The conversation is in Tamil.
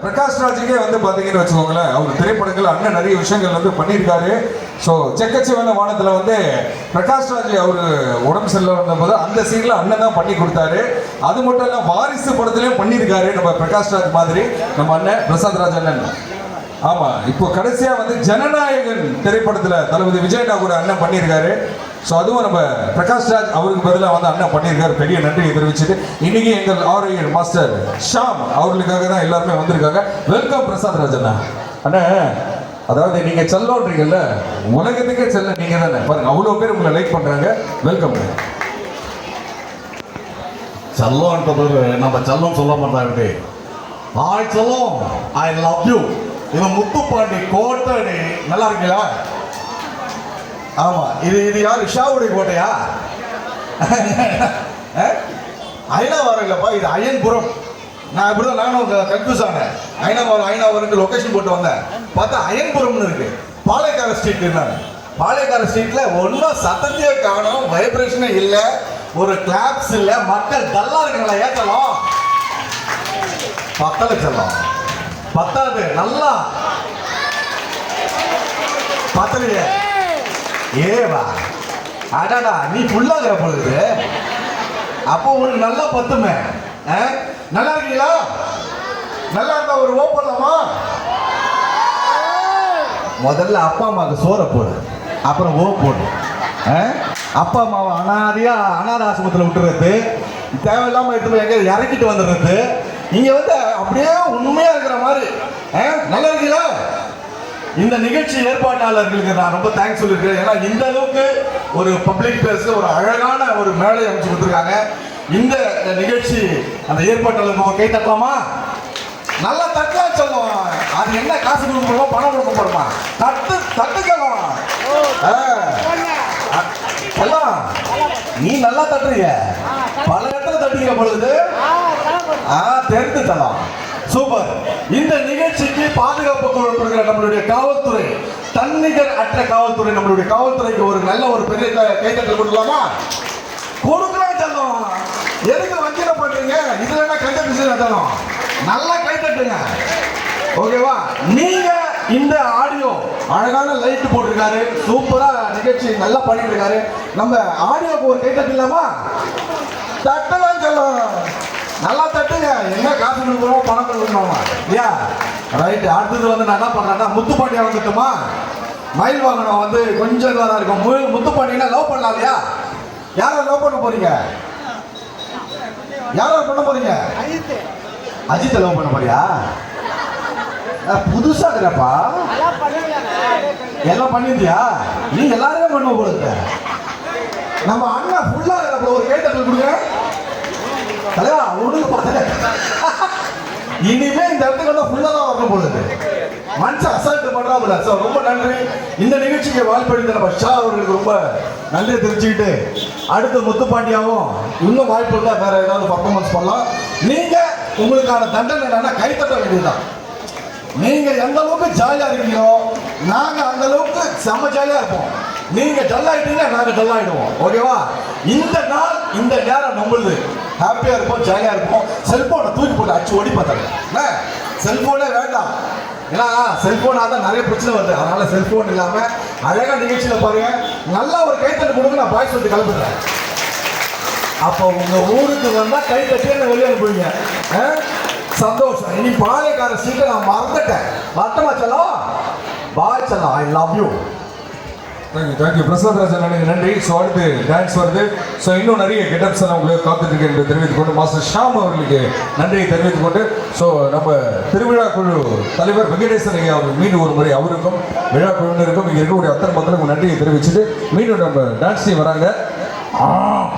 பிரகாஷ் ராஜுக்கே வந்து பாத்தீங்கன்னு வச்சுக்கோங்களேன் அவர் திரைப்படங்கள் அண்ணன் நிறைய விஷயங்கள் வந்து பண்ணியிருக்காரு. ஸோ செக்கச்சிவன வானத்தில் வந்து பிரகாஷ் ராஜ் அவர் உடம்பு சரியில்லை வந்தபோது அந்த சீனில் அண்ணன் தான் பண்ணி கொடுத்தாரு. அது மட்டும் இல்ல வாரிசு படத்துலேயும் பண்ணியிருக்காரு நம்ம பிரகாஷ் ராஜ் மாதிரி நம்ம அண்ணன் பிரசாத் ராஜ் அண்ணன். ஆமாம் இப்போ கடைசியாக வந்து ஜனநாயகன் திரைப்படத்தில் தளபதி விஜய் கூட அண்ணன் பண்ணியிருக்காரு. ஸோ அதுவும் நம்ம பிரகாஷ் ராஜ் அவருக்கு பதிலாக வந்து அண்ணன் பண்ணியிருக்காரு. பெரிய நன்றியை தெரிவிச்சுட்டு இன்னைக்கு எங்கள் ஆரோக்கியர் மாஸ்டர் ஷாம் அவர்களுக்காக தான் எல்லாருமே வந்திருக்காங்க. வெல்கம் பிரசாத் ராஜ் அண்ணா. அண்ணா அதாவது நீங்க செல்லோன்றீங்கல்ல உலகத்துக்கே செல்ல நீங்க தானே. பாருங்க அவ்வளோ பேர் உங்களை லைக் பண்றாங்க. வெல்கம் செல்லோன்றது நம்ம செல்லம் சொல்ல மாட்டாங்க ஹாய் செல்லம் ஐ லவ் யூ இவன் முத்துப்பாண்டி கோட்டடி. நல்லா இருக்கீங்களா? ஆமா. இது இது யார்? ஷாவுடைய கோட்டையா? ஐநாவரம் இல்லப்பா இது அயன்புரம். நான் இப்படிதான் நானும் கன்ஃபியூஸ் ஆனேன். ஐநாவரம் ஐநாவரம்னு லொக்கேஷன் போட்டு வந்தேன். பார்த்தா அயன்புரம்னு இருக்கு. பாளையக்கார ஸ்ட்ரீட் இருந்தாங்க பாளையக்கார ஸ்ட்ரீட்ல ஒன்றும் சத்தத்தையே காணும் வைப்ரேஷனே இல்லை ஒரு கிளாப்ஸ் இல்லை. மக்கள் டல்லா இருக்காங்களா ஏற்றலாம் பத்தலை சொல்லலாம் பத்தாது நல்லா. பத்தலையே. ஏவா. அடாடா நீ ஃபுல்லாகிற பொழுது. அப்போ உனக்கு நல்லா பத்துமே. ஆ? நல்லா இருக்கீங்களா? நல்லா இருந்தா ஒரு ஓ பண்ணலாமா முதல்ல அப்பா அம்மாவுக்கு சோறை போடு. அப்புறம் ஓ போடு. ஆ? அப்பா அம்மாவை அனாதையா அனாத ஆசிரமத்தில் விட்டுறது. தேவையில்லாம எடுத்து போய் இறக்கிட்டு வந்துடுறது. நீங்கள் வந்து அப்படியே உண்மையா இருக்கிற மாதிரி. ஆ? நல்லா இருக்கீங்களா? இந்த நிகழ்ச்சி ஏற்பாட்டாளர்களுக்கு நான் ரொம்ப தேங்க்ஸ் சொல்லியிருக்கேன் ஏன்னா இந்த அளவுக்கு ஒரு பப்ளிக் பிளேஸ்ல ஒரு அழகான ஒரு மேடை அமைச்சு கொடுத்துருக்காங்க. இந்த நிகழ்ச்சி அந்த ஏற்பாட்டாளருக்கு கை தட்டலாமா? நல்லா தட்டா சொல்லுவோம் அது என்ன காசு கொடுக்க போறோமா பணம் கொடுக்க போறோமா தட்டு தட்டுக்கலாம். எல்லாம் நீ நல்லா தட்டுறீங்க பல இடத்துல தட்டுறீங்க பொழுது ஆ தெரிந்து தலாம் சூப்பர். இந்த நிகழ்ச்சிக்கு பாதுகாப்பு கொடுக்கிற நம்மளுடைய காவல்துறை தன்னிகர் அற்ற காவல்துறை நம்மளுடைய காவல்துறைக்கு ஒரு நல்ல ஒரு பெரிய கைத்தட்டல் கொடுக்கலாமா? கொடுக்கலாம் தந்தோம் எதுக்கு வஞ்சன பண்றீங்க? இதுல என்ன கண்டபிஷன் நடத்தணும் நல்லா கைத்தட்டுங்க. ஓகேவா? நீங்க இந்த ஆடியோ அழகான லைட் போட்டிருக்காரு. சூப்பரா நிகழ்ச்சி நல்லா பண்ணிட்டு இருக்காரு. நம்ம ஆடியோக்கு ஒரு கைத்தட்டு இல்லாமா தட்டலாம் சொல்லலாம் நல்லா தட்டுங்க. என்ன காசு கொடுக்குறோம் பணம் கொடுக்கணுமா? இல்லையா? ரைட் அடுத்தது வந்து நான் என்ன பண்றேன்னா முத்துப்பாண்டியா வந்துட்டுமா மயில் வாகனம் வந்து கொஞ்சம் இதாக தான் இருக்கும். மு- முத்துப்பாண்டியனா லவ் பண்ணலாம் இல்லையா? யாரை லவ் பண்ண போறீங்க? யாரை பண்ண போறீங்க? அஜித்தை. லவ் பண்ண போறியா? புதுசா இருக்கிறப்பா எல்லாம் பண்ணிருந்தியா? நீ எல்லாருமே பண்ண போறது நம்ம அண்ணா ஃபுல்லா இருக்கிறப்ப ஒரு கேட்டல் கொடுங்க. இனிமே இந்த இடத்துக்கு வந்து ஃபுல்லா தான் வரணும் பொழுது மனுஷன் அசால்ட் பண்றாப்புல சார் ரொம்ப நன்றி. இந்த நிகழ்ச்சிக்கு வாய்ப்பளித்த நம்ம ஷா அவர்களுக்கு ரொம்ப நன்றி தெரிஞ்சுக்கிட்டு அடுத்து முத்துப்பாண்டியாவும் இன்னும் வாய்ப்பு இருந்தால் வேற ஏதாவது பர்ஃபார்மன்ஸ் பண்ணலாம். நீங்க உங்களுக்கான தண்டனை என்னன்னா கைத்தட்ட வேண்டியதுதான். நீங்க எந்த அளவுக்கு ஜாலியா இருக்கீங்களோ நாங்க அந்த அளவுக்கு செம்ம ஜாலியா இருப்போம். நீங்க டல் ஆயிட்டீங்கன்னா நாங்க டல் ஆயிடுவோம். ஓகேவா இந்த நாள் இந்த நேரம் நம்மளுது. ஹாப்பியாக இருப்போம் ஜாலியாக இருப்போம். செல்போனை தூக்கி போட்டு அச்சு ஓடி பார்த்தாங்க. செல்போனே வேண்டாம். ஏன்னா செல்போனாக தான் நிறைய பிரச்சனை வருது. அதனால செல்போன் இல்லாமல் அழகாக நிகழ்ச்சியில் பாருங்கள் நல்லா ஒரு கைத்தட்டு கொடுங்க நான் பாய்ஸ் வந்து கிளம்புறேன் அப்போ உங்கள் ஊருக்கு வந்தால் கை தட்டி என்ன வெளியே அனுப்புவீங்க? ஆ? சந்தோஷம். இனி பாலைக்கார சீட்டை நான் மறந்துட்டேன். மறட்டமா செல்லம்? பாய் செல்லம். I love you thank you thank you Prasad Rajan அண்ணனுக்கு நன்றி. ஸோ அடுத்து டான்ஸ் வருது. ஸோ இன்னும் நிறைய கெட்டப்ஸ் எல்லாம் உங்களுக்கு காத்துட்டு இருக்கு என்று தெரிவித்துக் கொண்டு மாஸ்டர் ஷாம் அவர்களுக்கு நன்றியை தெரிவித்துக் கொண்டு ஸோ நம்ம திருவிழா குழு தலைவர் வெங்கடேசன் ஐயா அவர் மீண்டும் ஒரு முறை அவருக்கும் விழா குழுவினருக்கும் இங்கே இருக்கக்கூடிய அத்தனை மக்களுக்கும் நன்றியை தெரிவிச்சுட்டு மீண்டும் நம்ம டான்ஸ் டீம் வராங்க.